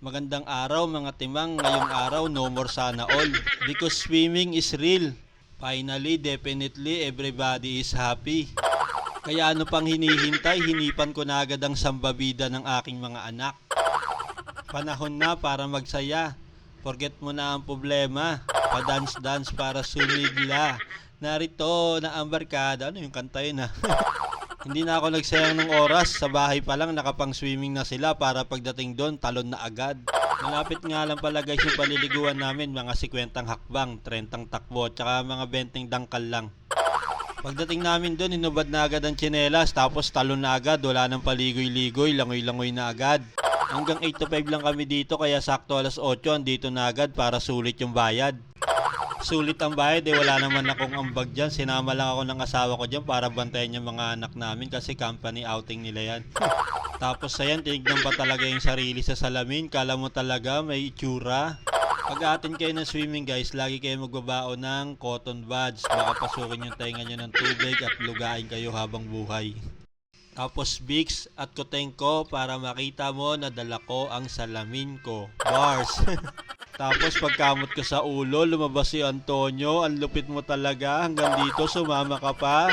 Magandang araw mga timang. Ngayong araw, no more sana all. Because swimming is real. Finally, definitely, everybody is happy. Kaya ano pang hinihintay, hinipan ko na agad ang sambabida ng aking mga anak. Panahon na para magsaya. Forget mo na ang problema. Pa-dance-dance para sumigla. Narito na ang barkada. Ano yung kanta yun ah? Hindi na ako nagsayang ng oras. Sa bahay pa lang nakapang swimming na sila para pagdating doon talon na agad. Malapit nga lang pala guys yung paliliguan namin. Mga 50 hakbang, 30 takbo, tsaka mga 20 dangkal lang. Pagdating namin doon, inubad na agad ang tsinelas, tapos talon na agad, wala nang paligoy-ligoy, langoy-langoy na agad. Hanggang 8 to 5 lang kami dito, kaya sakto alas 8, andito na agad para sulit yung bayad. Sulit ang bayad, eh wala naman akong ambag dyan. Sinama lang ako ng asawa ko dyan para bantayan yung mga anak namin kasi company outing nila yan. Tapos ayan, tinignan pa talaga yung sarili sa salamin. Kala mo talaga may itsura. Pag atin kayo ng swimming guys, lagi kayo magbabao ng cotton buds. Baka pasukin yung tainga nyo ng tubig at lugain kayo habang buhay. Tapos Vicks at Kotenko para makita mo na dala ko ang salamin ko. Bars. Tapos pagkamot ko sa ulo, lumabas si Antonio. Ang lupit mo talaga. Hanggang dito, sumama ka pa.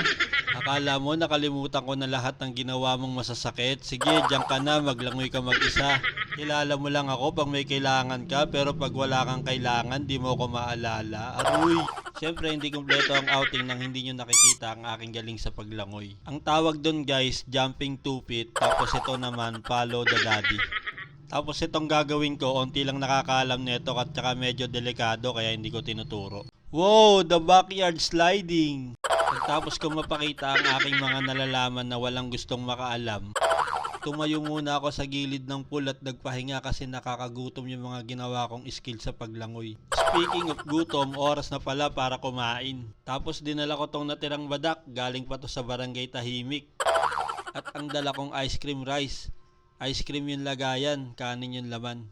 Akala mo nakalimutan ko na lahat ng ginawa mong masasakit. Sige, diyan ka na, maglangoy ka mag-isa. Kilala mo lang ako pag may kailangan ka, pero pag wala kang kailangan, di mo ko maalala. Aruy! Siyempre, hindi kumpleto ang outing nang hindi nyo nakikita ang aking galing sa paglangoy. Ang tawag doon guys, jumping two feet, tapos ito naman, follow the daddy. Tapos itong gagawin ko, onti lang nakakaalam nito at saka medyo delikado kaya hindi ko tinuturo. Wow, the backyard sliding! Pagtapos ko mapakita ang aking mga nalalaman na walang gustong makaalam, tumayo muna ako sa gilid ng pool at nagpahinga kasi nakakagutom yung mga ginawa kong skill sa paglangoy. Speaking of gutom, oras na pala para kumain. Tapos dinala ko tong natirang badak, galing pa to sa barangay Tahimik. At ang dala kong ice cream rice. Ice cream yung lagayan, kanin yung laman.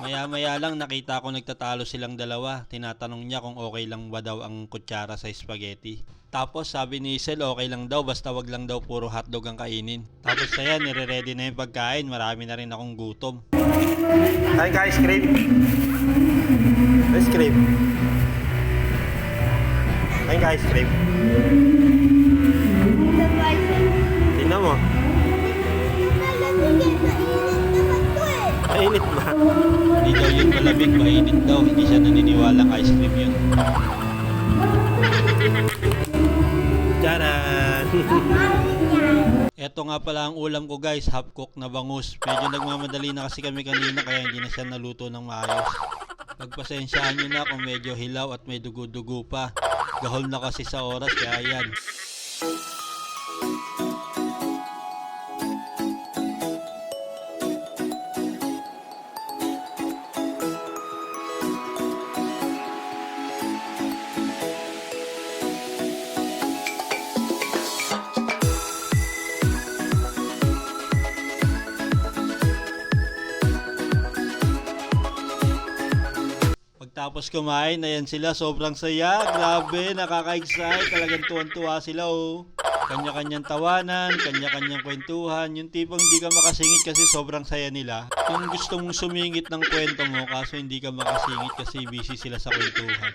Maya-maya lang nakita ko nagtatalo silang dalawa. Tinatanong niya kung okay lang ba daw ang kutsara sa spaghetti. Tapos sabi ni Isel okay lang daw basta wag lang daw puro hotdog ang kainin. Tapos ayan, nire-ready na yung pagkain. Marami na rin akong gutom. Kain ka ice cream? Ice cream? Kain ka ice cream? Mainit ba? Hindi daw yun malamig, mainit daw. Hindi siya naniniwalang ice cream yun. Charan! Ito nga pala ang ulam ko guys, half cook na bangus. Medyo nagmamadali na kasi kami kanina kaya hindi na siya naluto ng maayos. Pagpasensyaan nyo na kung medyo hilaw at may dugo-dugo pa. Gahol na kasi sa oras kaya yan. Pagtapos kumain, ayan sila, sobrang saya. Grabe, nakaka-excite. Talagang tuwan-tuwa sila, oh. Kanya-kanyang tawanan, kanya-kanyang kwentuhan. Yung tipong hindi ka makasingit kasi sobrang saya nila. Kung gusto mong sumingit ng kwento mo, kaso hindi ka makasingit kasi busy sila sa kwentuhan.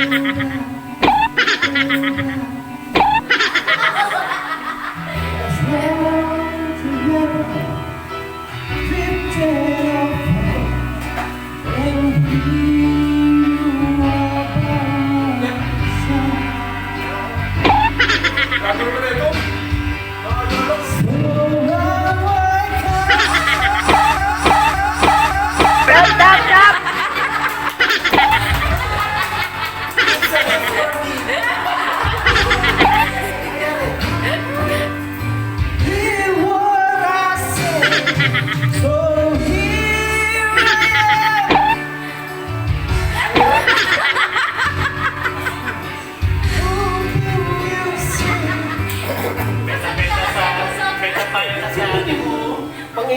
Ha ha ha ha ha!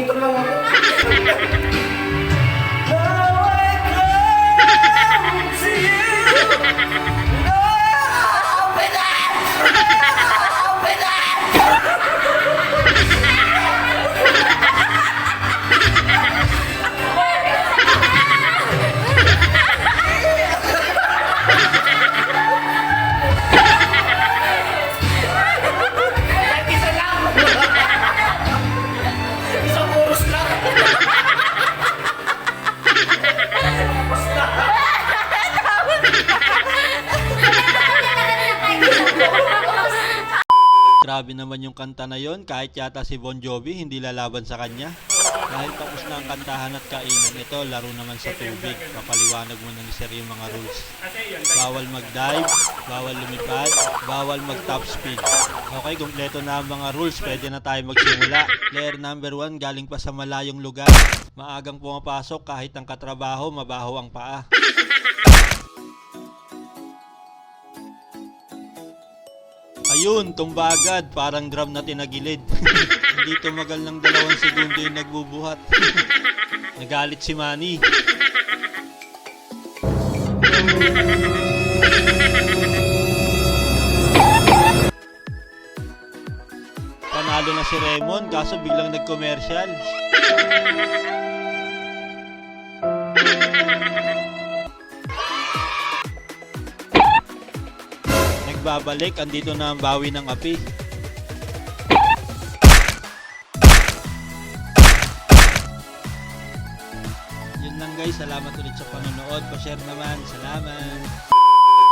Spectator lang ako. Grabe naman yung kanta na yon kahit yata si Bon Jovi hindi lalaban sa kanya. Dahil tapos na ang kantahan at kainan, ito laro naman sa tubig. Papaliwanag muna ni Sir yung mga rules. Bawal mag-dive, bawal lumipad, bawal mag-top speed. Okay, kumpleto na ang mga rules. Pwede na tayo magsimula. Player number 1 galing pa sa malayong lugar. Maagang pumapasok kahit ang katrabaho, mabaho ang paa. Ayun, tumbagad, parang drum na tinagilid. Hindi tumagal ng dalawang segundo yung nagbubuhat. Nagalit si Manny. Panalo na si Raymond kaso biglang nag-commercial. Nagbabalik, andito na ang bawi ng api. Yun lang guys, salamat ulit sa panonood. Pa-share naman, salamat.